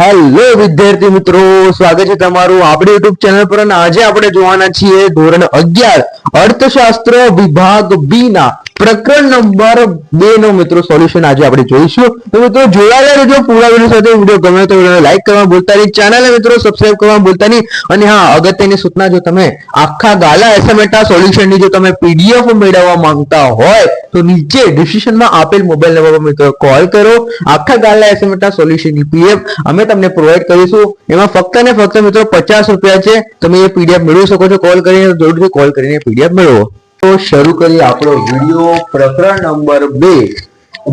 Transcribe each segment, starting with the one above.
Hello વિદ્યાર્થી મિત્રો. સ્વાગત છે તમારું આપણી યુટ્યુબ ચેનલ પર આજે આપણે જોવાના છીએ ધોરણ અગિયાર, અર્થશાસ્ત્ર વિભાગ બી ના પ્રકરણ નંબર બે નો મિત્રો સોલ્યુશન આજે આપણે જોઈશું. તો મિત્રો જોડાયેલા રહેજો પૂરા વીડિયો સાથે વીડિયો ગમે તો લાઈક કરવા ભૂલતા નહીં. ચેનલ મિત્રો સબસ્ક્રાઈબ કરવા ભૂલતા નહીં. અને હા, અગત્યની સૂચના, જો તમે આખા ગાલા એસએમએટા સોલ્યુશનની જો તમે પીડીએફ મેળવવા માંગતા હોય તો નીચે ડિસ્ક્રિપ્શનમાં આપેલ મોબાઈલ નંબર પર મિત્રો કોલ કરો. આખા ગાલા એસએમએટા સોલ્યુશનની પીએફ અમે તમને પ્રોવાઈડ કરીશું. એમાં ફક્ત ને ફક્ત મિત્રો પચાસ રૂપિયા છે. તમે એ પીડીએફ મેળવી શકો છો. કોલ કરીને જરૂરથી કોલ કરીને પીડીએફ મેળવો. તો શરૂ કરીએ આપણો વીડિયો પ્રકરણ નંબર બે.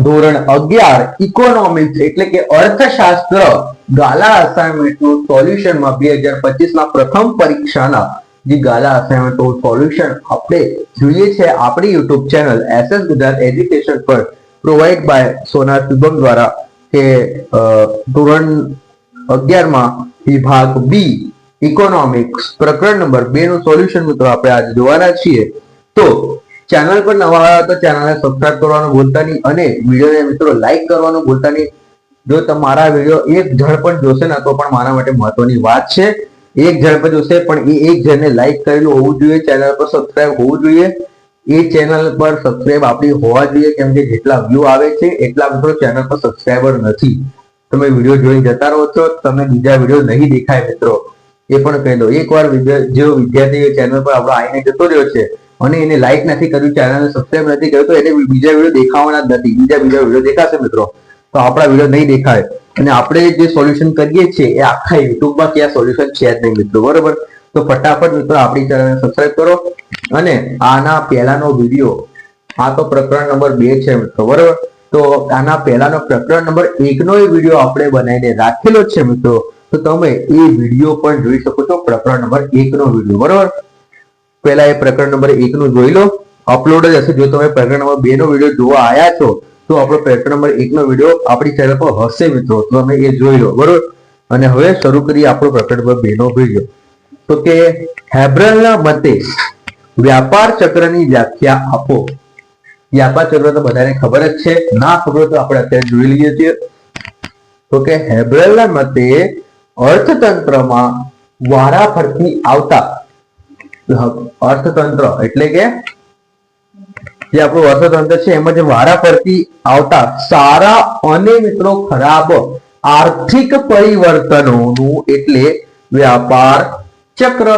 ધોરણ અગિયાર ઇકોનોમિક્સ એટલે કે અર્થશાસ્ત્ર. ગાલા અસાઇનમેન્ટનું સોલ્યુશનમાં બે હજાર પચીસના પ્રથમ પરીક્ષાના જે ગાલા અસાઇનમેન્ટનું સોલ્યુશન આપણે જોઈએ છે આપણી YouTube channel SS Gujarat education પર પ્રોવાઈડ બાય સોના શુભમ દ્વારા કે ધોરણ અગિયારમાં વિભાગ બી ઇકોનોમિક્સ પ્રકરણ નંબર બે નું સોલ્યુશન મિત્રો આપણે આજે જોવાના છીએ. તો ચેનલ પર નવા આવ્યા તો ચેનલને સબસ્ક્રાઇબ કરવાનું ભૂલતા નહીં અને વિડીયોને મિત્રો લાઈક કરવાનું ભૂલતા નહીં. જો તમારા વીડિયો એક જણ પણ જોશે ને તો પણ મારા માટે મહત્વની વાત છે. એક જણ પણ જોશે, પણ એ એક જણને લાઈક કરેલું હોવું જોઈએ ચેનલ પર સબસ્ક્રાઇબ હોવું જોઈએ. એ ચેનલ પર સબસ્ક્રાઇબ આપણી હોવા જોઈએ, કેમ કે જેટલા વ્યૂ આવે છે, એટલા મિત્રો ચેનલ પર સબસ્ક્રાઇબર નથી. તમે વીડિયો જોઈને જતા રહો છો, તમને બીજા વીડિયો નહીં દેખાય મિત્રો. એ પણ કહી દો એકવાર જો વિદ્યાર્થી ચેનલ પર આપણો આવીને જતો રહ્યો છે, અને એને લાઈક નથી કર્યું ચેનલને સબસ્ક્રાઇબ નથી કર્યું, તો એને બીજા વીડિયો દેખાવાના જ નથી. બીજા બીજા વીડિયો દેખાશે મિત્રો. તો આપણા વીડિયો નહીં દેખાય. અને આપણે જે સોલ્યુશન કરીએ છીએ, એ આખા યુટ્યુબમાં ક્યાં સોલ્યુશન છે જ નહીં મિત્રો, બરોબર? તો ફટાફટ મિત્રો આપણી ચેનલને સબસ્ક્રાઈબ કરો અને આના પહેલાનો વીડિયો આ તો પ્રકરણ નંબર બે છે મિત્રો, બરોબર? તો આના પહેલાનો પ્રકરણ નંબર એકનો એ વીડિયો આપણે બનાવીને રાખેલો છે મિત્રો, તો તમે એ વીડિયો પણ જોઈ શકો છો, પ્રકરણ નંબર એકનો વીડિયો બરોબર? પહેલા એ પ્રકરણ નંબર એકનું જોઈ લો અપલોડ જ હશે, જો તમે પ્રકરણ નંબર બે નો વીડિયો જોવા આવ્યા છો તો આપણો પ્રકરણ નંબર એકનો વીડિયો આપણી ચેનલ પર હશે મિત્રો, તો તમે એ જોઈ લો, બરોબર? અને હવે શરૂ કરીએ આપણો પ્રકરણ નંબર બે નો વીડિયો તો કે હેબ્રલના મતે વ્યાપાર ચક્રની વ્યાખ્યા આપો. વ્યાપાર ચક્ર તો બધાને ખબર જ છે, ના ખબર તો આપણે અત્યારે જોઈ લઈએ છીએ. તો કે હેબ્રલના મતે અર્થતંત્રમાં વારા ફરતી આવતા, અર્થતંત્ર એટલે કે જે આપણું અર્થતંત્ર છે, એમાં જે વારા ફરતી આવતા સારા અને મિત્રો ખરાબ આર્થિક પરિવર્તનોનું એટલે વ્યાપાર ચક્ર.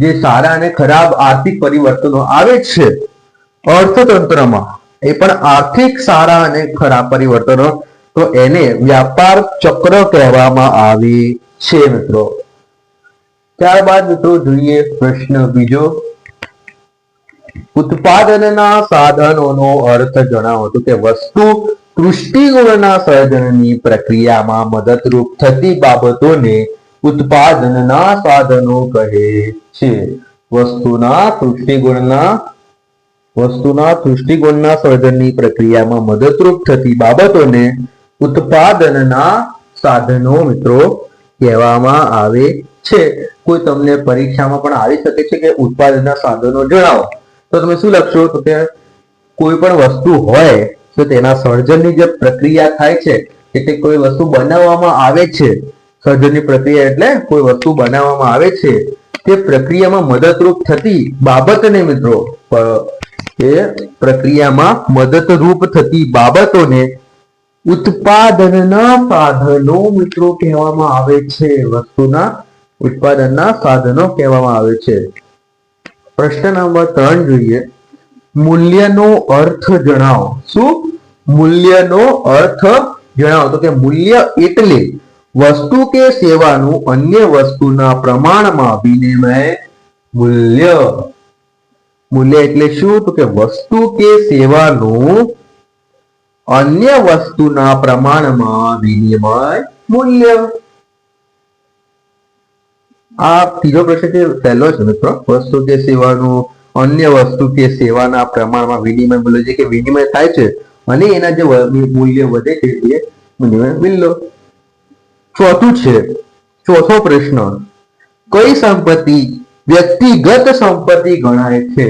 જે સારા અને ખરાબ આર્થિક પરિવર્તનો આવે છે અર્થતંત્રમાં, એ પણ આર્થિક સારા અને ખરાબ પરિવર્તનો. તો એને વ્યાપાર ચક્ર કહેવામાં આવે છે, મિત્રો. ત્યારબાદ મિત્રો જોઈએ પ્રશ્ન બીજો. ઉત્પાદનના સાધનોનો અર્થ જણાવો તો કે વસ્તુ તૃષ્ટિગુણના સર્જનની પ્રક્રિયામાં મદદરૂપ થતી બાબતોને ઉત્પાદનના સાધનો કહે છે. વસ્તુના તૃષ્ટિગુણના વસ્તુના તૃષ્ટિગુણના સર્જનની પ્રક્રિયામાં મદદરૂપ થતી બાબતોને ઉત્પાદનના સાધનો મિત્રો કહેવામાં આવે છે. કોઈ તમને પરીક્ષામાં પણ આવી શકે છે કે ઉત્પાદનના સાધનો જણાવો. તો તમે શું લખશો? તો કે કોઈ પણ વસ્તુ હોય, તો તેના સર્જનની જે પ્રક્રિયા થાય છે એટલે કોઈ વસ્તુ બનાવવામાં આવે છે, સર્જનની પ્રક્રિયા એટલે કોઈ વસ્તુ બનાવવામાં આવે છે, તે પ્રક્રિયામાં મદદરૂપ થતી બાબતને મિત્રો એ પ્રક્રિયામાં મદદરૂપ થતી બાબતોને ઉત્પાદનના સાધનો મિત્રો કહેવામાં આવે છે, વસ્તુના ઉત્પાદનના સાધનો કહેવામાં આવે છે. પ્રશ્ન નંબર ત્રણ જોઈએ. મૂલ્યનો અર્થ જણાવો. શું? મૂલ્યનો અર્થ જણાવો. તો કે મૂલ્ય એટલે વસ્તુ કે સેવાનું અન્ય વસ્તુના પ્રમાણમાં વિનિમય મૂલ્ય. મૂલ્ય એટલે શું? તો કે વસ્તુ કે સેવાનું અન્ય વસ્તુના પ્રમાણમાં વિનિમય મૂલ્ય. આ ત્રીજો પ્રશ્ન જે પહેલો છે મિત્રો, વસ્તુ કે સેવાનું, અન્ય વસ્તુ કે સેવાના પ્રમાણમાં વિનિમય મૂલ્ય જે કે વિનિમય થાય છે, અને એના જે મૂલ્ય વધે છે, એ વિનિમય મૂલ્ય. ચોથું છે, ચોથો પ્રશ્ન, કઈ સંપત્તિ વ્યક્તિગત સંપત્તિ ગણાય છે?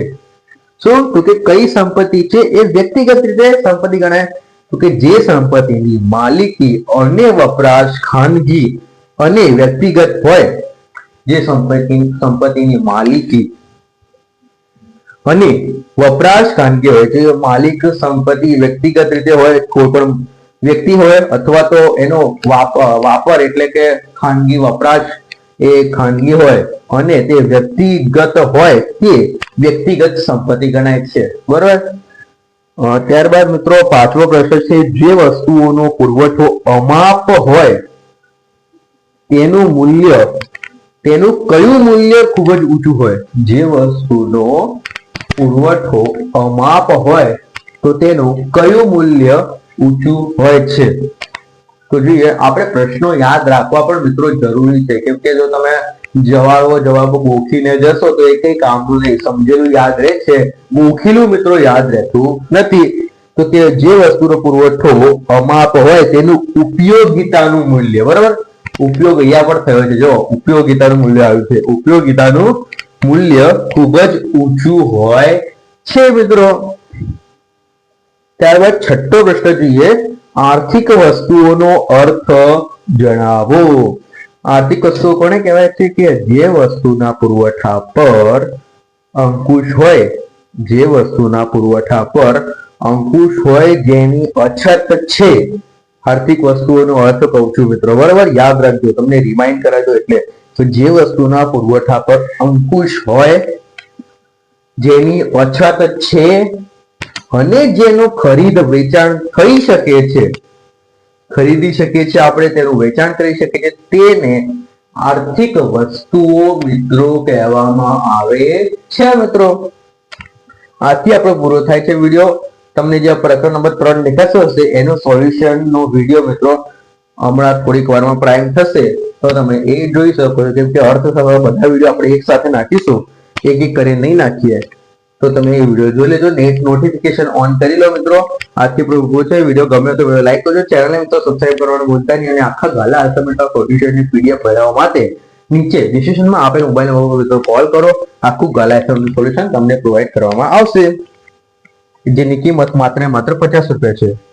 શું? તો કે કઈ સંપત્તિ છે, એ વ્યક્તિગત રીતે સંપત્તિ ગણાય. તો કે જે સંપત્તિની માલિકી અને વપરાશ, ખાનગી અને વ્યક્તિગત હોય જે સંપત્તિ સંપત્તિની માલિકી અને વપરાશ ખાનગી હોય જે માલિક સંપત્તિ વ્યક્તિગત રીતે હોય કોઈ પણ વ્યક્તિ હોય અથવા તો એનો વાપર એટલે કે ખાનગી વપરાશ એ ખાનગી હોય અને તે વ્યક્તિગત હોય તે વ્યક્તિગત સંપત્તિ ગણાય છે. બરોબર? ત્યારબાદ મિત્રો પાંચમો પ્રશ્ન છે, જે વસ્તુઓનો પુરવઠો અમાપ હોય તેનું મૂલ્ય તેનું કયું મૂલ્ય ખૂબ જ ઊંચું હોય? જે વસ્તુનો પુરવઠો અમાપ હોય, તો તેનું કયું મૂલ્ય ઊંચું હોય છે? તો જોઈએ, આપણે પ્રશ્નો યાદ રાખવા પણ મિત્રો જરૂરી છે. કેમ કે જો તમે જવાબો જવાબો ગોખીને જશો, તો એ કઈ કામનું નહીં. સમજેલું યાદ રહે છે ગોખીલું મિત્રો યાદ રહેતું નથી. તો તે જે વસ્તુનો પુરવઠો અમાપ હોય, તેનું ઉપયોગિતાનું મૂલ્ય, બરાબર? ઉપયોગ અહીંયા પણ થયો છે. જો, ઉપયોગિતાનું મૂલ્ય આવ્યું છે. ઉપયોગિતાનું મૂલ્ય ખૂબ જ ઊંચું હોય છે મિત્રો. ત્યારબાદ છઠ્ઠો પ્રશ્ન જોઈએ. આર્થિક વસ્તુઓનો અર્થ જણાવો. આર્થિક વસ્તુઓ કોને કહેવાય છે કે જે વસ્તુના પુરવઠા પર અંકુશ હોય. જે વસ્તુના પુરવઠા પર અંકુશ હોય જેની અછત છે. આર્થિક વસ્તુઓનો અર્થ કહું છું મિત્રો. બરાબર? યાદ રાખજો. તમને રિમાઇન્ડ કરાજો એટલે તો જે વસ્તુના પુરવઠા પર અંકુશ હોય, જેની અછત છે અને જેનું ખરીદ વેચાણ થઈ શકે છે, ખરીદી શકીએ છીએ આપણે, તેનું વેચાણ કરી શકીએ છીએ, તેને આર્થિક વસ્તુઓ મિત્રો કહેવામાં આવે છે મિત્રો. આથી આપણો પૂરો થાય છે વીડિયો. તમને જે પ્રકરણ નંબર ત્રણ દેખાતો હશે, એનો સોલ્યુશન નો વીડિયો મિત્રો હમણાં થોડીક વારમાં પ્રાઇમ થશે. તો તમે એ જોઈ શકો છો કેમ કે અર્થશાસ્ત્ર બધા વીડિયો આપણે એક સાથે નાખીશું, એક એક કરી નહીં નાખીએ. તો તમે એ વીડિયો જોઈ લેજો નેટ નોટિફિકેશન ઓન કરી લો મિત્રો. આજથી પૂરો છે વીડિયો ગમે તો લાઈક કરજો. ચેનલને મિત્રો સબસ્ક્રાઈબ કરવાનું ભૂલતા નહીં અને આખા ગાલા ઓફ સોલ્યુશનની પીડીએફ ભરાવવા માટે નીચે ડિસ્ક્રિપ્શનમાં આપેલ મોબાઈલ નંબર પર કોલ કરો. આખું ગાલા સોલ્યુશન તમને પ્રોવાઈડ કરવામાં આવશે. જેની કિંમત માત્ર માત્ર પચાસ રૂપિયા છે.